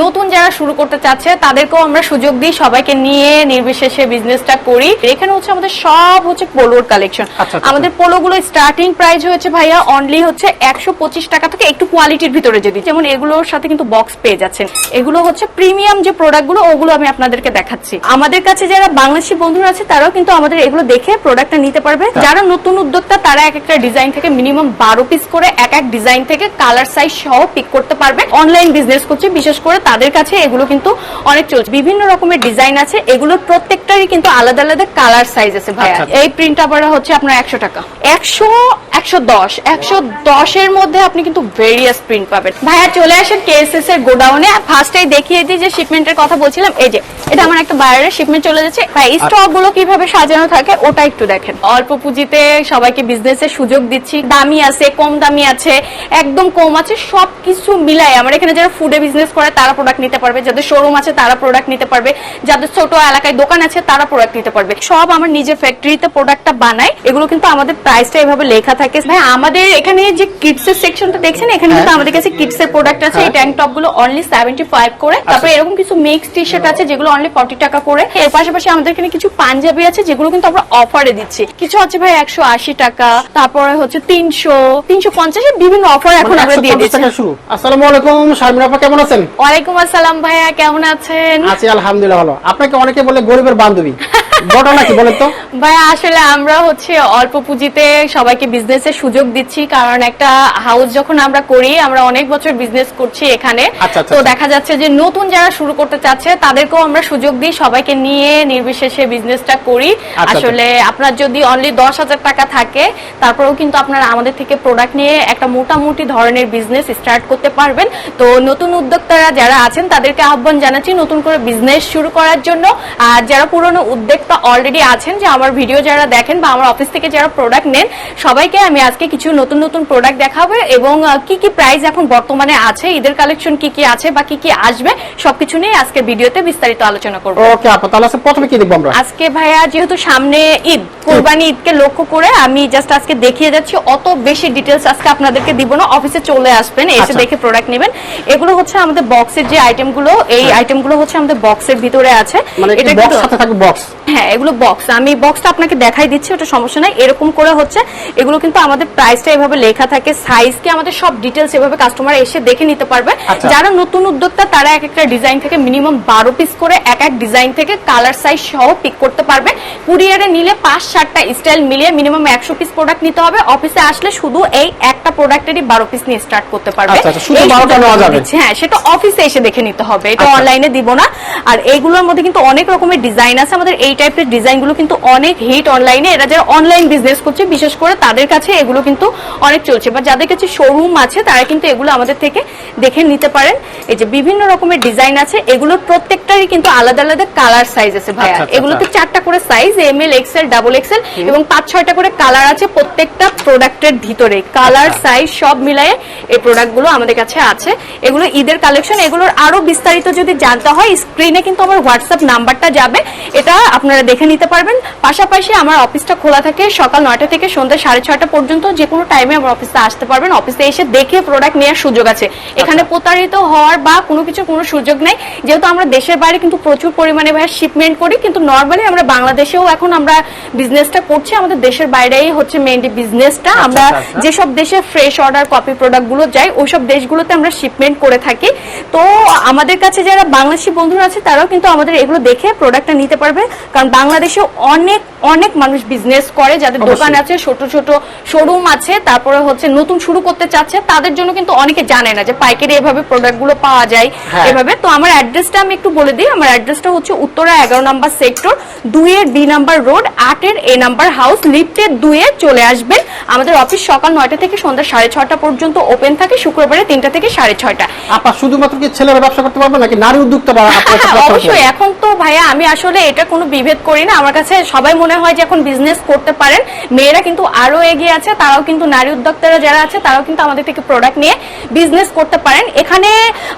নতুন যারা শুরু করতে চাচ্ছে তাদেরকেও আমরা সুযোগ দিই সবাইকে নিয়ে নির্বিশেষে বিজনেসটা করি। এখানে হচ্ছে আমাদের সব হচ্ছে পোলোর কালেকশন আচ্ছা, আচ্ছা। আমাদের পোলোগুলো স্টার্টিং প্রাইস হয়েছে ভাইয়া অনলি হচ্ছে একশো পঁচিশ টাকা থেকে একটু কোয়ালিটির ভিতরে যদি। যেমন এগুলোর সাথে কিন্তু বক্স পেয়ে যাচ্ছেন। এগুলো হচ্ছে প্রিমিয়াম যে প্রোডাক্টগুলো ওগুলো আমি আপনাদেরকে দেখাচ্ছি। আমাদের কাছে যারা বাংলাদেশি বন্ধুরা আছে তারাও কিন্তু আমাদের এগুলো দেখে প্রোডাক্টটা নিতে পারবে। যারা নতুন উদ্যোক্তা তারা এক একটা ডিজাইন থেকে মিনিমাম বারো পিস করে এক এক ডিজাইন থেকে কালার সাইজ সহ পিক করতে পারবে। অনলাইন বিজনেস করছে বিশেষ করে তাদের কাছে এগুলো কিন্তু অনেক চলছে। বিভিন্ন রকমের ডিজাইন আছে। এগুলোর প্রত্যেকটারই কিন্তু আলাদা আলাদা কালার সাইজ আছে ভাইয়া। আচ্ছা, আচ্ছা। এই প্রিন্ট আবার হচ্ছে আপনার একশো টাকা। একশো একশো দশ। একশো দশের মধ্যে আপনি কিন্তু ভেরিয়াস প্রিন্ট পাবেন। ভাইয়া চলে আসেন কেএসএস এর গোডাউনে ফার্স্টেই দেখিয়ে দিই যে শিপমেন্টের কথা বলছিলাম। এই যে এটা আমার একটা বাইরের শিপমেন্ট চলে যাচ্ছে। ভাই স্টকগুলো কীভাবে সাজানো থাকে ওটা একটু দেখেন। অল্প পুঁজিতে সবাইকে বিজনেসের সুযোগ দিচ্ছি। দামি আছে কম দামি আছে একদম কম আছে সবকিছু মিলাই। আমার এখানে যারা ফুডে বিজনেস করে তারা প্রোডাক্ট নিতে পারবে যাদের শোরুম আছে তারা প্রোডাক্ট নিতে পারবে যাদের ছোট এলাকায় দোকান আছে তারা প্রোডাক্ট নিতে পারবে। সব আমার নিজের ফ্যাক্টরিতে প্রোডাক্টটা বানাই এগুলো কিন্তু আমাদের প্রাইসটা এভাবে লেখা থাকে। ভাই আমাদের এখানে যে কিডস এর সেকশনটা দেখছেন এখানে কিন্তু আমাদের কাছে কিডস এর প্রোডাক্ট আছে এই ট্যাঙ্ক টপগুলো অনলি সেভেন্টি ফাইভ করে তারপরে এরকম কিছু মিক্স টি শার্ট আছে যেগুলো অনলি ফর্টি টাকা করে। এর পাশাপাশি আমাদের এখানে কিছু পাঞ্জাবি আছে যেগুলো কিন্তু আমরা অফারে দিচ্ছি। কিছু আছে ভাই একশো আশি টাকা তারপরে হচ্ছে তিনশো তিনশো পঞ্চাশের বিভিন্ন অফার এখন আমরা দিয়ে দিচ্ছি। আসসালামু আলাইকুম শারমিন আপা কেমন আছেন? ওয়ালাইকুম আসসালাম ভাইয়া কেমন আছেন? আছি আলহামদুলিল্লাহ ভালো। আপনাকে অনেকে বলে গরিবের বান্ধবী। ঘটনা কি বলেন তো? ভাই আসলে আমরা হচ্ছে অল্প পুঁজিতে সবাইকে বিজনেসের সুযোগ দিচ্ছি কারণ একটা হাউস যখন আমরা করি আমরা অনেক বছর বিজনেস করছি এখানে। আচ্ছা, আচ্ছা, তো আচ্ছা। দেখা যাচ্ছে যে নতুন যারা শুরু করতে চাচ্ছে তাদেরকেও আমরা সুযোগ দিই সবাইকে নিয়ে নির্বিশেষে বিজনেসটা করি। আসলে আপনার যদি অনলি দশ হাজার টাকা থাকে তারপরেও কিন্তু আপনারা আমাদের থেকে প্রোডাক্ট নিয়ে একটা মোটামুটি ধরনের বিজনেস স্টার্ট করতে পারবেন। তো নতুন উদ্যোক্তারা যারা আছেন তাদেরকে আহ্বান জানাচ্ছি নতুন করে বিজনেস শুরু করার জন্য। আর যারা পুরনো উদ্যোক্তা অলরেডি আছেন যে আমার ভিডিও যারা দেখেন বা আমার অফিস থেকে যারা প্রোডাক্ট নেন সবাইকে আমি আজকে কিছু নতুন নতুন প্রোডাক্ট দেখাবো এবং কি কি প্রাইস এখন বর্তমানে আছে ঈদের কালেকশন কি কি আছে বা কি কি আসবে সবকিছু নিয়ে আজকে ভিডিওতে বিস্তারিত আলোচনা করব। ওকে আপা তাহলে আজকে প্রথমে কি দেখব আমরা? আজকে ভাইয়া যেহেতু সামনে ঈদ কোরবানি ঈদকে লক্ষ্য করে আমি জাস্ট আজকে দেখিয়ে যাচ্ছি অত বেশি ডিটেলস আজকে আপনাদেরকে দিব না অফিসে চলে আসবেন এসে আচ্ছা। দেখে প্রোডাক্ট নেবেন। এগুলো হচ্ছে আমাদের বক্সের যে আইটেমগুলো এই আইটেমগুলো হচ্ছে আমাদের বক্সের ভিতরে আছে। মানে এটা বক্স সাথে থাকবে বক্স হ্যাঁ এগুলো বক্স আমি বক্সটা আপনাকে দেখাই দিচ্ছি ওটা সমস্যা নাই। এরকম করে হচ্ছে এগুলো কিন্তু আমাদের প্রাইসটা এভাবে লেখা থাকে সাইজ কি আমাদের সব ডিটেলস এভাবে কাস্টমার এসে দেখে নিতে পারবে। আচ্ছা। যারা নতুন উদ্যোক্তা তারা এক একটা ডিজাইন থেকে মিনিমাম বারো পিস করে এক এক ডিজাইন থেকে কালার সাইজ সহ পিক করতে পারবে। কুরিয়ারে নিলে পাঁচ সাতটা স্টাইল মিলিয়ে মিনিমাম একশো পিস প্রোডাক্ট নিতে হবে। অফিসে আসলে শুধু এই একটা প্রোডাক্টেরই বারো পিস নিয়ে স্টার্ট করতে পারবে। আচ্ছা, আচ্ছা, শুধু এই 12টা সুযোগটা নেওয়া যাবে। দিচ্ছি। হ্যাঁ সেটা অফিসে এসে দেখে নিতে হবে। এটা আচ্ছা। অনলাইনে দিব না। আর এইগুলোর মধ্যে কিন্তু অনেক রকমের ডিজাইন আছে। আমাদের এই টাইপের ডিজাইনগুলো কিন্তু অনেক হিট অনলাইনে এরা যারা অনলাইন বিজনেস করছে বিশেষ করে তাদের কাছে এগুলো কিন্তু অনেক চলছে। বা যাদের কাছে শোরুম আছে তারা কিন্তু এগুলো আমাদের থেকে দেখে নিতে পারেন। এই যে বিভিন্ন রকমের ডিজাইন আছে এগুলোর প্রত্যেকটারই কিন্তু আলাদা আলাদা কালার সাইজ আছে ভাইয়া। আচ্ছা, আচ্ছা, এগুলোতে চারটা করে size M L XL double XL এবং পাঁচ ছয়টা করে কালার আছে প্রত্যেকটা প্রোডাক্টের ভিতরে। কালার আচ্ছা। সাইজ সব মিলায়ে এই প্রোডাক্টগুলো আমাদের কাছে আছে। এগুলো ঈদের কালেকশন এগুলোর আরও বিস্তারিত যদি জানতে হয় স্ক্রিনে কিন্তু আমার হোয়াটসঅ্যাপ নাম্বারটা যাবে। এটা আপনারা দেখে নিতে পারবেন। পাশাপাশি আমার অফিসটা খোলা থাকে সকাল নয়টা থেকে সন্ধ্যা সাড়ে ছয়টা পর্যন্ত। যে কোনো টাইমে আমার অফিসে আসতে পারবেন। অফিসে এসে দেখে প্রোডাক্ট নেওয়ার সুযোগ আছে। এখানে প্রতারিত হওয়ার বা কোনো কিছু কোনো সুযোগ নেই। যেহেতু আমরা দেশের বাইরে কিন্তু প্রচুর পরিমাণে ভাই শিপমেন্ট করি কিন্তু নর্মালি আমরা বাংলাদেশেও এখন আমরা বিজনেসটা করছি। আমাদের দেশের বাইরেই হচ্ছে মেইনলি বিজনেসটা আমরা আচ্ছা, আচ্ছা। যেসব দেশে ফ্রেশ অর্ডার কপি প্রোডাক্টগুলো যায় ওইসব দেশগুলোতে আমরা শিপমেন্ট করে থাকি। তো আমাদের কাছে যারা বাংলাদেশি বন্ধুরা আছে তারাও কিন্তু আমাদের এগুলো দেখে প্রোডাক্টটা নিতে পারবে। কারণ বাংলাদেশে অনেক অনেক মানুষ বিজনেস করে যাদের দোকান আছে ছোট ছোট শোরুম আছে তারপরে হচ্ছে নতুন শুরু করতে চাচ্ছে তাদের জন্য কিন্তু অনেকে জানে না যে পাইকারি এভাবে প্রোডাক্টগুলো পাওয়া যায় হ্যাঁ। এভাবে। তো আমার অ্যাড্রেসটা আমি একটু বলে দিই আমার অ্যাড্রেসটা হচ্ছে উত্তরা এগারো নাম্বার সেক্টর দুইয়ের বি নাম্বার রোড আটের এ নাম্বার হাউস লিফটের দুইয়ে চলে আসবেন। আমাদের অফিস সকাল নয়টা থেকে সন্ধ্যা সাড়ে ছটা পর্যন্ত ওপেন থাকে শুক্রবারে তিনটা থেকে সাড়ে ছয়টা। আপা শুধুমাত্র কি ছেলেরা ব্যবসা করতে পারবে নাকি নারী উদ্যোক্তা বা অবশ্যই এখন তো ভাইয়া আমি আসলে এটা কোনো বিভেদ করি না। আমার কাছে সবাই মনে হয় যে এখন বিজনেস করতে পারেন। মেয়েরা কিন্তু আরও এগিয়ে আছে তারাও কিন্তু নারী উদ্যোক্তারা যারা আছে তারাও কিন্তু আমাদের থেকে প্রোডাক্ট নিয়ে বিজনেস করতে পারেন। এখানে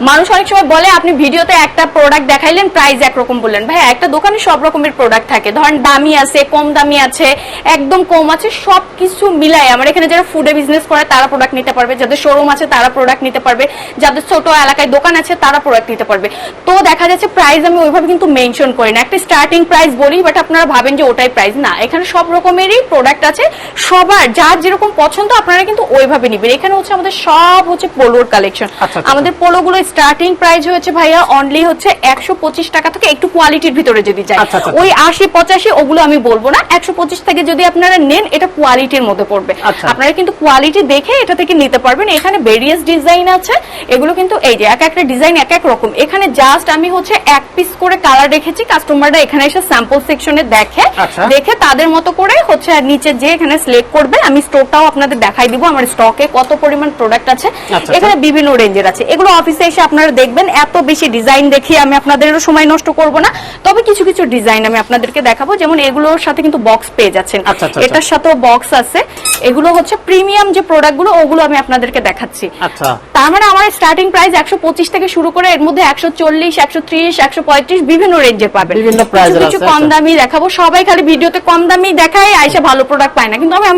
মানুষ অনেক সময় বলে আপনি ভিডিওতে একটা প্রোডাক্ট দেখাইলেন প্রাইস একরকম বললেন। ভাই একটা দোকানে সব রকমের প্রোডাক্ট থাকে। ধরেন দামি আছে কম দামি আছে একদম কম আছে সব কিছু মিলাই আমার এখানে যারা ফুডে বিজনেস করে তারা প্রোডাক্ট নিতে পারবে। যাদের শোরুম আছে তারা প্রোডাক্ট নিতে পারবে। যাদের ছোট এলাকায় দোকান আছে তারা প্রোডাক্ট নিতে পারবে। তো দেখা যাচ্ছে প্রাইস আমি ওইভাবে কিন্তু মেনশন করি না। একটা স্টার্টিং প্রাইস বলি বাট আপনারা ভাবেন যে ওটাই প্রাইস না এখানে সব রকমেরই প্রোডাক্ট আছে। সবার যার যেরকম পছন্দ আপনারা কিন্তু ওইভাবে নিবেন। এখানে হচ্ছে আমাদের সব হচ্ছে পোলোর কালেকশন আচ্ছা, আচ্ছা। আমাদের পোলোগুলো স্টার্টিং প্রাইস হচ্ছে ভাইয়া অনলি হচ্ছে একশো পঁচিশ টাকা থেকে একটু কোয়ালিটির ভিতরে যদি যায় আচ্ছা, আচ্ছা। ওই আশি পঁচাশি ওগুলো আমি বলব না। একশো পঁচিশ থেকে যদি আপনারা নেন এটা কোয়ালিটির মধ্যে পড়বে। আচ্ছা। আপনারা কিন্তু কোয়ালিটি দেখে এটা থেকে নিতে পারবেন। এখানে ভেরিয়াস ডিজাইন আছে। এগুলো কিন্তু এই যে এক একটা ডিজাইন এক এক রকম। এখানে জাস্ট আমি হচ্ছে এক পিস করে কালার রেখেছি। কাস্টমাররা এখানে এসে স্যাম্পল সেকশনে দেখে আচ্ছা। দেখে তাদের মতো করে হচ্ছে আর নিচে যে এখানে সিলেক্ট করবে আমি স্টোরটাও আপনাদের দেখাই দিব আমার স্টকে কত পরিমাণ প্রোডাক্ট আছে। আচ্ছা। এখানে বিভিন্ন রেঞ্জের আছে। এগুলো অফিসে এসে আপনারা দেখবেন এত বেশি ডিজাইন দেখিয়ে আমি আপনাদেরও সময় নষ্ট করব না। তবে কিছু কিছু ডিজাইন আমি আপনাদেরকে দেখাবো। যেমন এগুলোর সাথে কিন্তু বক্স পেয়ে যাচ্ছেন। আচ্ছা, আচ্ছা, এটার সাথেও বক্স আছে। এগুলো হচ্ছে প্রিমিয়াম যে প্রোডাক্টগুলো ওগুলো আমি আপনাদেরকে দেখাচ্ছি। আচ্ছা। তার মানে আমার স্টার্টিং প্রাইস একশো পঁচিশ থেকে শুরু করে এর মধ্যে একশো চল্লিশ একশো ত্রিশ একশো পঁয়ত্রিশ বিভিন্ন রেঞ্জের পাবেন। বিভিন্ন কিছু কম আচ্ছা। দামি দেখাবো। সবাই খালি ভিডিওতে কম দামি দেখায় আইসা ভালো প্রোডাক্ট পায় না। কিন্তু আমি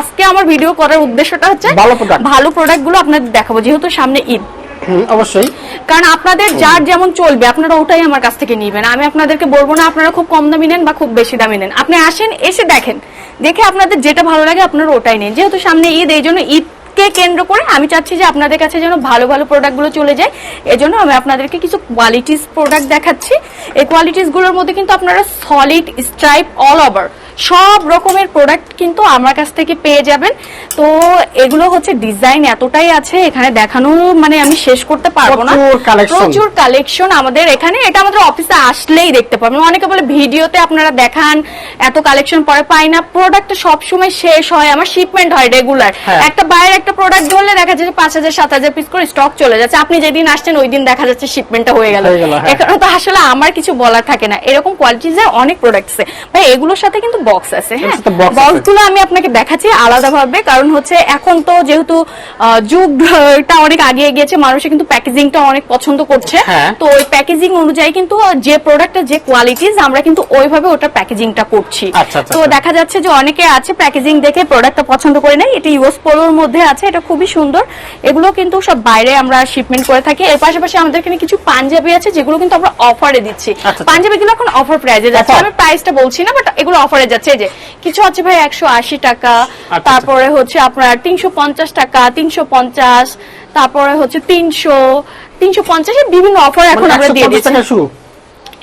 আজকে আমার ভিডিও করার উদ্দেশ্যটা হচ্ছে ভালো প্রোডাক্টগুলো আপনাদের দেখাবো যেহেতু সামনে ঈদ। অবশ্যই। কারণ আপনাদের যার যেমন চলবে আপনারা ওটাই আমার কাছ থেকে নিবেন। আমি আপনাদেরকে বলব না আপনারা খুব কম দামি নেন বা খুব বেশি দামি নেন। আপনি আসেন এসে দেখেন। দেখে আপনাদের যেটা ভালো লাগে আপনারা ওটাই নেন। যেহেতু সামনে ঈদ এই জন্য ঈদকে কেন্দ্র করে? আমি চাচ্ছি যে আপনাদের কাছে যেন ভালো ভালো প্রোডাক্টগুলো চলে যায়। এজন্য আমি আপনাদেরকে কিছু কোয়ালিটিস প্রোডাক্ট দেখাচ্ছি। এই কোয়ালিটিসগুলোর মধ্যে কিন্তু আপনারা সলিড স্ট্রাইপ অল ওভার সব রকমের প্রোডাক্ট কিন্তু আমার কাছ থেকে পেয়ে যাবেন। তো এগুলো হচ্ছে ডিজাইন এতটাই আছে এখানে দেখানো মানে আমি শেষ করতে পারব না। প্রচুর কালেকশন আমাদের এখানে। এটা আমাদের অফিসে আসলেই দেখতে পাবেন। অনেকে বলে ভিডিওতে আপনারা দেখান এত কালেকশন পরে পাই না। প্রোডাক্ট সব সময় শেষ হয় আমার শিপমেন্ট হয় রেগুলার হ্যাঁ। একটা বাইরের একটা প্রোডাক্ট ধরলে দেখা যাচ্ছে পাঁচ হাজার সাত হাজার পিস করে স্টক চলে যাচ্ছে। আপনি যেদিন আসছেন ওই দিন দেখা যাচ্ছে শিপমেন্টটা হয়ে গেল। হয়ে। এখানে তো আসলে আমার কিছু বলার থাকে না। এরকম কোয়ালিটিজের অনেক প্রোডাক্ট আছে ভাই এগুলোর সাথে কিন্তু বক্স আছে হ্যাঁ। সাথে box আছে। বক্সগুলো আমি আপনাকে দেখাচ্ছি আলাদাভাবে। কারণ হচ্ছে এখন তো যেহেতু যুগটা অনেক আগিয়ে গিয়েছে মানুষে কিন্তু প্যাকেজিংটা অনেক পছন্দ করছে। হ্যাঁ। তো ওই প্যাকেজিং অনুযায়ী কিন্তু যে প্রোডাক্টের যে কোয়ালিটিস আমরা কিন্তু ওইভাবে ওটা প্যাকেজিংটা করছি। আচ্ছা, আচ্ছা, তো আচ্ছা। দেখা যাচ্ছে যে অনেকে আছে প্যাকেজিং দেখে প্রোডাক্টটা পছন্দ করে নেয়। এটা ইউএস পোলোর মধ্যে আছে এটা খুবই সুন্দর। এগুলো কিন্তু সব বাইরে আমরা শিপমেন্ট করে থাকি। এর পাশাপাশি আমাদের এখানে কিছু পাঞ্জাবি আছে যেগুলো কিন্তু আমরা অফারে দিচ্ছি। আচ্ছা। পাঞ্জাবিগুলো এখন অফার প্রাইজে যাচ্ছে? আমি প্রাইসটা বলছি না বাট এগুলো অফারে যাচ্ছে। যে কিছু আছে ভাই একশো আশি টাকা। আচ্ছা। তারপরে হচ্ছে আপনার তিনশো পঞ্চাশ টাকা তিনশো পঞ্চাশ। তারপরে হচ্ছে তিনশো তিনশো পঞ্চাশের বিভিন্ন অফার এখন মানে আমরা দিয়ে দিচ্ছি।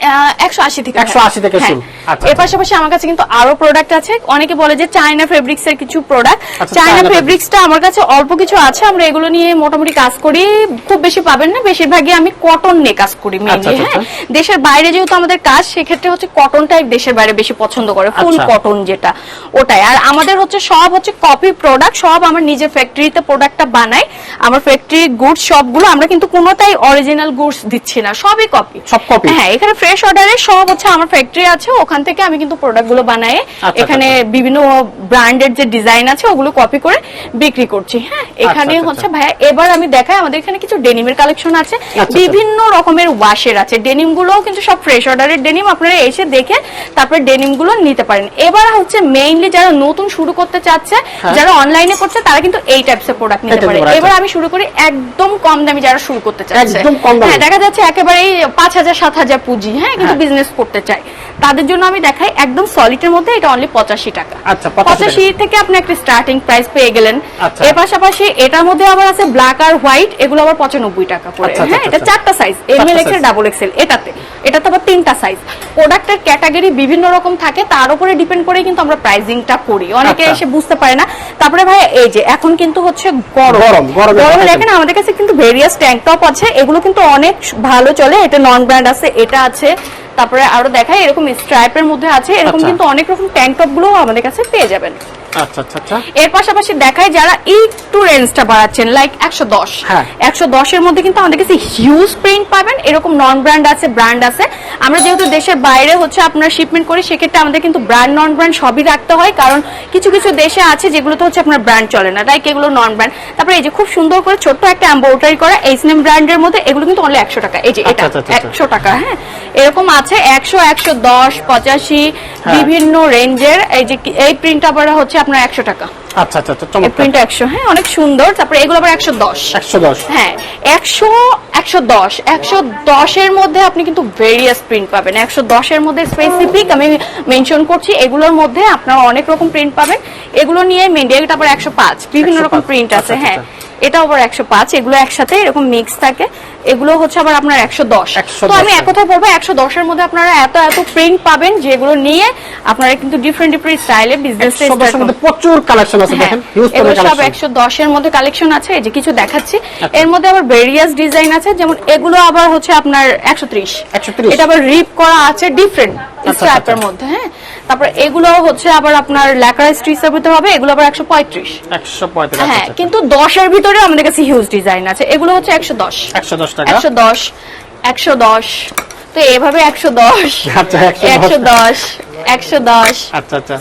টাকা শুরু একশো আশি থেকে 180 থেকে হ্যাঁ। শুরু। আচ্ছা, এর আচ্ছা। পাশাপাশি আমার কাছে কিন্তু আরও প্রোডাক্ট আছে। অনেকে বলে যে চায়না ফেব্রিক্স এর কিছু প্রোডাক্ট আচ্ছা, চায়না ফেব্রিক্সটা আমার কাছে অল্প কিছু আছে। আমরা এগুলো নিয়ে মোটামুটি কাজ করি। খুব বেশি পাবেন না। বেশিরভাগই আমি কটন নিয়ে কাজ করি হ্যাঁ। দেশের বাইরে যেহেতু আমাদের কাজ সেক্ষেত্রে হচ্ছে কটনটাই দেশের বাইরে বেশি পছন্দ করে। ফুল। কটন যেটা ওটাই। আর আমাদের হচ্ছে সব হচ্ছে কপি প্রোডাক্ট সব আমার নিজের ফ্যাক্টরিতে প্রোডাক্টটা বানাই। আমার ফ্যাক্টরি গুডস সবগুলো আমরা কিন্তু কোনোটাই অরিজিনাল গুডস দিচ্ছি না। সবই কপি সব copy? হ্যাঁ এখানে ফ্রেশ অর্ডারে সব হচ্ছে আমার ফ্যাক্টরি আছে ওখান থেকে আমি কিন্তু প্রোডাক্টগুলো বানাই আচ্ছা, এখানে বিভিন্ন ব্র্যান্ডের যে ডিজাইন আছে ওগুলো কপি করে বিক্রি করছি হ্যাঁ এখানে আচ্ছা, হচ্ছে ভাইয়া এবার আমি দেখাই আমাদের এখানে কিছু ডেনিমের কালেকশন আছে আচ্ছা। বিভিন্ন রকমের ওয়াশের আছে ডেনিম গুলোও কিন্তু সব ফ্রেশ অর্ডারের ডেনিম আপনারা এসে দেখে তারপরে ডেনিমগুলো নিতে পারেন এবার হচ্ছে মেইনলি যারা নতুন শুরু করতে চাচ্ছে হ্যাঁ। যারা অনলাইনে করছে তারা কিন্তু এই টাইপস এর প্রোডাক্ট নিতে পারে এবার আচ্ছা। আমি শুরু করি একদম কম দামি যারা শুরু করতে চাচ্ছে। হ্যাঁ দেখা যাচ্ছে একেবারেই পাঁচ হাজার সাত হাজার পুঁজি হ্যাঁ কিন্তু হ্যাঁ। বিজনেস করতে চায় তাদের জন্য আমি দেখাই একদম সলিডের মধ্যে এটা অনলি পঁচাশি টাকা। আচ্ছা, পঁচাশি থেকে আপনি একটা স্টার্টিং প্রাইস পেয়ে গেলেন। আচ্ছা। এর পাশাপাশি এটার মধ্যে আবার আছে ব্ল্যাক আর হোয়াইট এগুলো আবার পঁচানব্বই টাকা করে। আচ্ছা, আচ্ছা, হ্যাঁ এটা। চারটা size M L XL double XL এটাতে। এটাতে আবার তিনটা সাইজ প্রোডাক্টের ক্যাটাগরি বিভিন্ন রকম থাকে তার উপরে ডিপেন্ড করে কিন্তু আমরা প্রাইজিংটা করি। অনেকে। এসে বুঝতে পারে না। তারপরে ভাই এই যে এখন কিন্তু হচ্ছে গরম। গরম, দেখেন আমাদের কাছে কিন্তু ভেরিয়াস ট্যাঙ্ক টপ আছে। এগুলো কিন্তু অনেক ভালো চলে। এটা নন ব্র্যান্ড আছে এটা আছে তারপরে আরও দেখাই এরকম স্ট্রাইপের মধ্যে আছে। এরকম আচ্ছা। কিন্তু অনেক রকম ট্যাঙ্ক টপগুলো আমাদের কাছে পেয়ে যাবেন। আচ্ছা আচ্ছা আচ্ছা এর পাশাপাশি দেখায় যারা একটু রেঞ্জটা বাড়াচ্ছেন লাইক একশো দশ হ্যাঁ। একশো দশের মধ্যে কিন্তু আমাদের কাছে হিউজ প্রিন্ট পাবেন এরকম নন ব্র্যান্ড আছে ব্র্যান্ড আছে আমরা যেহেতু দেশের বাইরে হচ্ছে আপনার শিপমেন্ট করি সেক্ষেত্রে আমাদের কিন্তু ব্র্যান্ড নন ব্র্যান্ড সবই রাখতে হয় কারণ কিছু কিছু দেশে আছে যেগুলোতে হচ্ছে আপনার ব্র্যান্ড চলে না লাইক এগুলো নন ব্র্যান্ড তারপরে এই যে খুব সুন্দর করে ছোট্ট একটা এম্ব্রয়ডারি করা এইচ নেম ব্র্যান্ডের মধ্যে এগুলো কিন্তু অনলি একশো টাকা এই যে এটা। একশো টাকা হ্যাঁ এরকম আছে একশো একশো দশ পঁচাশি হ্যাঁ। বিভিন্ন রেঞ্জের এই যে এই প্রিন্ট আবার হচ্ছে আপনার একশো টাকা। আচ্ছা আচ্ছা আচ্ছা চমৎকার। প্রিন্ট একশো হ্যাঁ অনেক সুন্দর। তারপরে এগুলো আবার একশো দশ। একশো দশ। হ্যাঁ একশো একশো দশ। একশো দশের মধ্যে আপনি কিন্তু ভেরিয়াস প্রিন্ট পাবেন। একশো দশের মধ্যে স্পেসিফিক আমি মেনশন করছি এগুলোর মধ্যে আপনারা অনেক রকম প্রিন্ট পাবেন। এগুলো নিয়ে মেন এটা আবার একশো পাঁচ। বিভিন্ন রকম প্রিন্ট আছে আচ্ছা, হ্যাঁ। এটাও আবার একশো পাঁচ এগুলো একসাথে এরকম মিক্স থাকে। এগুলো হচ্ছে আবার আপনার একশো দশ। তো আমি এক কথা বলব একশো দশের মধ্যে আপনারা এত এত প্রিন্ট পাবেন যেগুলো নিয়ে আপনারা কিন্তু ডিফারেন্ট ডিফারেন্ট স্টাইলে বিজনেস প্রচুর কালেকশন আছে হ্যাঁ, দেখেন এগুলো সব একশো দশের মধ্যে কালেকশন আছে এই যে কিছু দেখাচ্ছি। আচ্ছা। এর মধ্যে আবার ভেরিয়াস ডিজাইন আছে যেমন এগুলো আবার হচ্ছে আপনার একশো ত্রিশ। 130 এটা আবার রিপ করা আছে ডিফারেন্ট আচ্ছা, স্ট্র্যাপের আচ্ছা। মধ্যে হ্যাঁ। তারপর এগুলো হচ্ছে আবার আপনার ল্যাকার স্ট্রিচের ভিতরে হবে এগুলো আবার একশো পঁয়ত্রিশ। একশো পঁয়ত্রিশ হ্যাঁ কিন্তু দশের ভিতরে আমাদের কাছে হিউজ ডিজাইন আছে। এগুলো হচ্ছে একশো দশ। একশো দশ টাকা? একশো দশ। একশো দশ। তো এভাবে একশো দশ। আচ্ছা, 110 একশো দশ। একশো দশ। আচ্ছা আচ্ছা।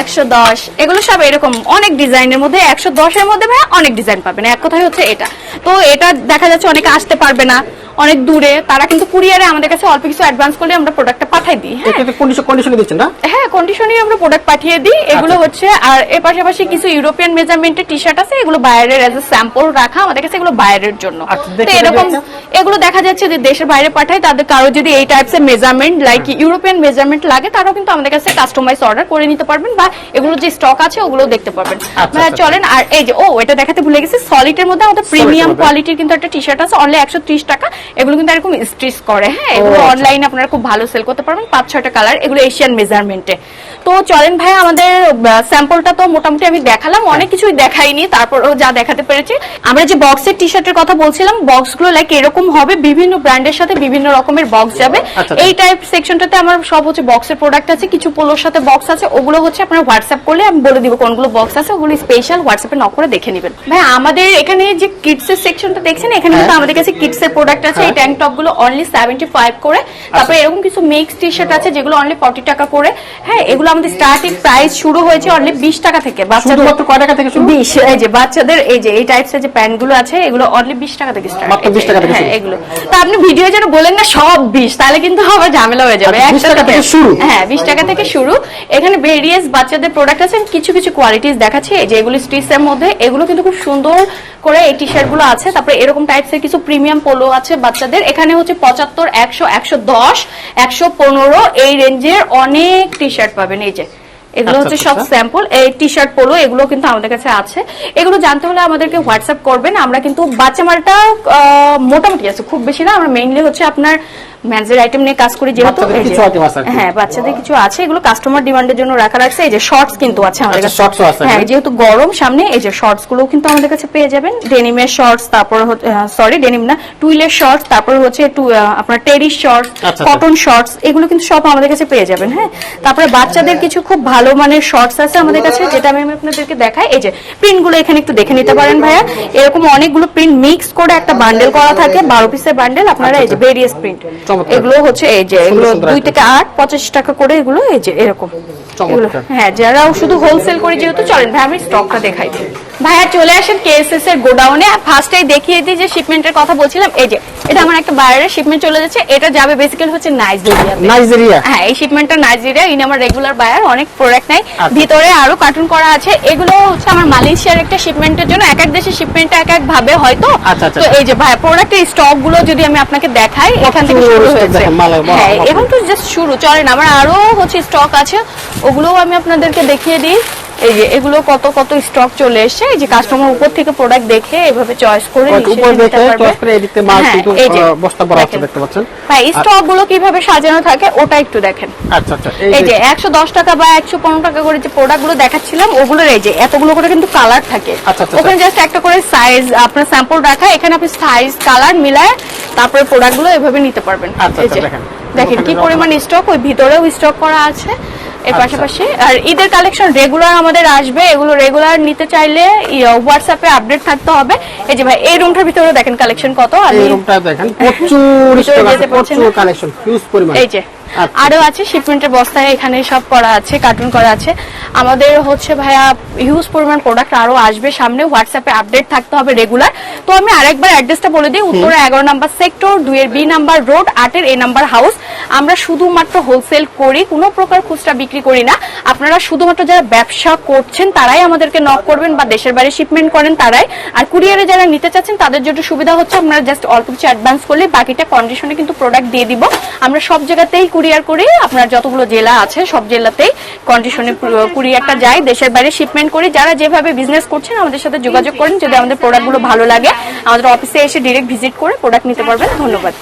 একশো দশ। এগুলো সব এরকম অনেক ডিজাইনের মধ্যে একশো দশের মধ্যে ভাই অনেক ডিজাইন পাবেন। এক কথাই হচ্ছে এটা। তো এটা দেখা যাচ্ছে অনেকে আসতে পারবে না অনেক দূরে। তারা কিন্তু কুরিয়ারে আমাদের কাছে অল্প কিছু অ্যাডভান্স করলে আমরা প্রোডাক্টটা পাঠাই দিই হ্যাঁ কন্ডিশন কন্ডিশনে দিচ্ছেন না হ্যাঁ কন্ডিশনে আমরা প্রোডাক্ট পাঠিয়ে দিই এগুলো আচ্ছা। হচ্ছে আর এর পাশাপাশি কিছু ইউরোপিয়ান মেজারমেন্টের টি শার্ট আছে এগুলো বাইরের এজ এ স্যাম্পল রাখা আমাদের কাছে এগুলো বাইরের জন্য আচ্ছা, তো এরকম এগুলো দেখা যাচ্ছে যে দেশের বাইরে পাঠায় তাদের কারও যদি এই টাইপস এর মেজারমেন্ট লাইক ইউরোপিয়ান মেজারমেন্ট লাগে তারাও কিন্তু আমাদের কাছে কাস্টমাইজ অর্ডার করে নিতে পারবেন বা এগুলো যে স্টক আছে ওগুলো দেখতে পারবেন আচ্ছা। চলেন আর এই যে ও এটা দেখাতে ভুলে গেছি সলিডের মধ্যে আমাদের প্রিমিয়াম। কোয়ালিটির কিন্তু একটা টি শার্ট আছে অনলি একশো ত্রিশ টাকা এগুলো কিন্তু এরকম স্ট্রিচ করে হ্যাঁ এগুলো। অনলাইনে আপনারা খুব ভালো সেল করতে পারবেন পাঁচ ছয়টা কালার এগুলো এশিয়ান মেজারমেন্টে তো চলেন ভাই আমাদের স্যাম্পলটা তো মোটামুটি আমি দেখালাম অনেক কিছুই দেখাইনি তারপরও যা দেখাতে পেরেছি। আমরা যে বক্সের টি শার্টের কথা বলছিলাম বক্সগুলো লাইক এরকম হবে বিভিন্ন ব্র্যান্ডের সাথে বিভিন্ন রকমের বক্স যাবে। আচ্ছা। এই টাইপ সেকশনটাতে আমার সব হচ্ছে বক্সের প্রোডাক্ট আছে কিছু পোলোর সাথে বক্স আছে ওগুলো হচ্ছে আপনারা হোয়াটসঅ্যাপ করলে আমি বলে দিব কোনগুলো বক্স আছে ওগুলো স্পেশাল হোয়াটসঅ্যাপে নক করে দেখে নেবেন। ভাই আমাদের এখানে যে কিডসের সেকশনটা দেখছেন এখানে কিন্তু হ্যাঁ। আমাদের কাছে কিডসের প্রোডাক্ট আছে এই হ্যাঁ। ট্যাঙ্ক টপগুলো অনলি সেভেন্টি ফাইভ করে। তারপরে এরকম কিছু মিক্স টি শার্ট আছে যেগুলো অনলি ফর্টি টাকা করে। হ্যাঁ এগুলো আমাদের স্টার্টিং প্রাইস শুরু হয়েছে অনলি বিশ টাকা থেকে। বাচ্চাদের শুধুমাত্র কয় টাকা থেকে শুরু? বিশ এই যে বাচ্চাদের এই যে এই টাইপস এর যে প্যান্টগুলো আছে এগুলো অনলি বিশ টাকা থেকে স্টার্ট মাত্র 20 টাকা থেকে হ্যাঁ শুরু। এগুলো। তো আপনি ভিডিও যেন বলেন না সব বিশ তাহলে কিন্তু আবার ঝামেলা হয়ে যাবে। আচ্ছা, 20 টাকা থেকে শুরু। হ্যাঁ বিশ টাকা থেকে শুরু। এখানে ভেরিয়াস বাচ্চাদের প্রোডাক্ট আছে কিছু কিছু কোয়ালিটিস দেখাচ্ছি। এই যে এগুলো স্টিচের মধ্যে এগুলো কিন্তু খুব সুন্দর করে এই টি শার্টগুলো আছে। তারপরে এরকম টাইপস এর কিছু প্রিমিয়াম পোলো আছে বাচ্চাদের। এখানে হচ্ছে পঁচাত্তর একশো একশো দশ একশো পনেরো এই রেঞ্জের অনেক টি শার্ট পাবেন। এই যে এগুলো আচ্ছা, হচ্ছে আচ্ছা, সব। স্যাম্পল এই টি শার্ট পোলো এগুলো কিন্তু আমাদের কাছে আছে এগুলো জানতে হলে আমাদেরকে হোয়াটসঅ্যাপ করবেন আমরা কিন্তু বাচ্চা মালটা আহ, মোটামুটি আছে খুব বেশি না আমরা মেইনলি হচ্ছে আপনার ম্যানজের আইটেম নিয়ে কাজ করি যেহেতু। হ্যাঁ বাচ্চাদের কিছু আছে এগুলো কাস্টমার ডিমান্ডের জন্য রাখা রাখছে এই যে শর্টস কিন্তু আছে আমাদের আচ্ছা, কাছে ও আছে হ্যাঁ যেহেতু গরম সামনে এই যে শর্টসগুলো কিন্তু আমাদের কাছে পেয়ে যাবেন ডেনিমের শর্টস তারপর সরি ডেনিম না টুইলের শর্টস তারপর হচ্ছে আপনার টেরিস শর্টস। কটন শর্টস এগুলো কিন্তু সব আমাদের কাছে পেয়ে যাবেন হ্যাঁ তারপরে বাচ্চাদের কিছু খুব ভালো মানের শর্টস আছে আমাদের কাছে যেটা আমি আপনাদেরকে দেখাই এই যে প্রিন্টগুলো এখানে একটু দেখে নিতে পারেন ভাইয়া এরকম অনেকগুলো প্রিন্ট মিক্স করে একটা বান্ডেল করা থাকে বারো পিসের বান্ডেল আপনারা এই যে ভেরিয়াস প্রিন্ট। এগুলো হচ্ছে এই যে এগুলো দুই থেকে আট পঁচাশ টাকা করে এগুলো এই যে এরকম। চমৎকার। হ্যাঁ যারা শুধু হোলসেল করে যেহেতু চলেন ভাই আমি স্টকটা দেখাই। ভাইয়া চলে আসেন কেএসএস এর গোডাউনে। ফার্স্টেই দেখিয়ে দিই যে শিপমেন্টের কথা বলছিলাম। এই যে এটা আমার একটা বাইরের শিপমেন্ট চলে যাচ্ছে। এটা যাবে বেসিক্যালি হচ্ছে নাইজেরিয়া নাইজেরিয়া হ্যাঁ এই শিপমেন্টটা নাইজেরিয়া ইনি আমার রেগুলার বায়ার অনেক প্রোডাক্ট নাই আচ্ছা। ভিতরে আরও কার্টুন করা আছে। এগুলো হচ্ছে আমার মালয়েশিয়ার একটা শিপমেন্টের জন্য। এক এক দেশের শিপমেন্টটা এক এক ভাবে হয়তো। আচ্ছা, আচ্ছা, তো। এই যে ভাই প্রোডাক্টের স্টকগুলো যদি আমি আপনাকে দেখাই এখান থেকে শুরু হয়েছে হ্যাঁ এখন তো জাস্ট শুরু। চলেন আমার আরও হচ্ছে স্টক আছে। ওগুলোও আমি আপনাদেরকে দেখিয়ে দিই। এই যে এগুলো কত কত স্টক চলে এসেছে। এই যে কাস্টমার উপর থেকে প্রোডাক্ট দেখে এভাবে চয়েস করে উপর দেখে পারবে। করে এদিকে মাল হ্যাঁ, কিন্তু, বস্তা ভরা আছে দেখতে পাচ্ছেন। হ্যাঁ স্টকগুলো কীভাবে সাজানো থাকে ওটা একটু দেখেন। আচ্ছা আচ্ছা এই যে একশো দশ টাকা বা একশো পনেরো টাকা করে যে প্রোডাক্টগুলো দেখাচ্ছিলাম ওগুলোর এই যে এতগুলো করে কিন্তু কালার থাকে। আচ্ছা, আচ্ছা, ওখানে জাস্ট একটা করে সাইজ আপনার স্যাম্পল রাখা এখানে আপনি সাইজ কালার মিলায় তারপরে প্রোডাক্টগুলো এভাবে নিতে পারবেন। আচ্ছা, আচ্ছা, দেখেন। দেখেন কি পরিমাণ স্টক ওই ভিতরেও স্টক করা আছে। এর আচ্ছা। পাশাপাশি আর ঈদের কালেকশন রেগুলার আমাদের আসবে এগুলো রেগুলার নিতে চাইলে হোয়াটসঅ্যাপে আপডেট থাকতে হবে। এই যে ভাই এই রুমটার ভিতরে দেখেন কালেকশন কত আর এই রুমটা দেখেন প্রচুর প্রচুর কালেকশন হিউজ পরিমাণ। এই যে। আচ্ছা। আরও আছে শিপমেন্টের বস্তায় এখানে সব করা আছে কার্টুন করা আছে। আমাদের হচ্ছে ভাইয়া হিউজ পরিমাণ প্রোডাক্ট আরও আসবে সামনে হোয়াটসঅ্যাপে আপডেট থাকতে হবে রেগুলার তো আমি আরেকবার অ্যাড্রেসটা বলে দিই উত্তরে এগারো নাম্বার সেক্টর দুইয়ের বি নাম্বার রোড আটের এ নাম্বার হাউস আমরা শুধুমাত্র হোলসেল করি কোনো প্রকার খুচরা বিক্রি করি না। আপনারা শুধুমাত্র যারা ব্যবসা করছেন তারাই আমাদেরকে নক করবেন বা দেশের বাইরে শিপমেন্ট করেন তারাই। আর কুরিয়ারে যারা নিতে চাচ্ছেন তাদের জন্য সুবিধা হচ্ছে আপনারা জাস্ট অল্প কিছু অ্যাডভান্স করলে বাকিটা কন্ডিশনে কিন্তু প্রোডাক্ট দিয়ে দিব। আমরা সব জায়গাতেই কুরিয়ার করে আপনার যতগুলো জেলা আছে, সব জেলাতেই কন্ডিশনে কুরিয়ারটা যায়। দেশের বাইরে শিপমেন্ট করে যারা যেভাবে বিজনেস করছেন, আমাদের সাথে যোগাযোগ করেন। যদি আমাদের প্রোডাক্টগুলো ভালো লাগে, আমাদের অফিসে এসে ডিরেক্ট ভিজিট করে প্রোডাক্ট নিতে পারবেন। ধন্যবাদ।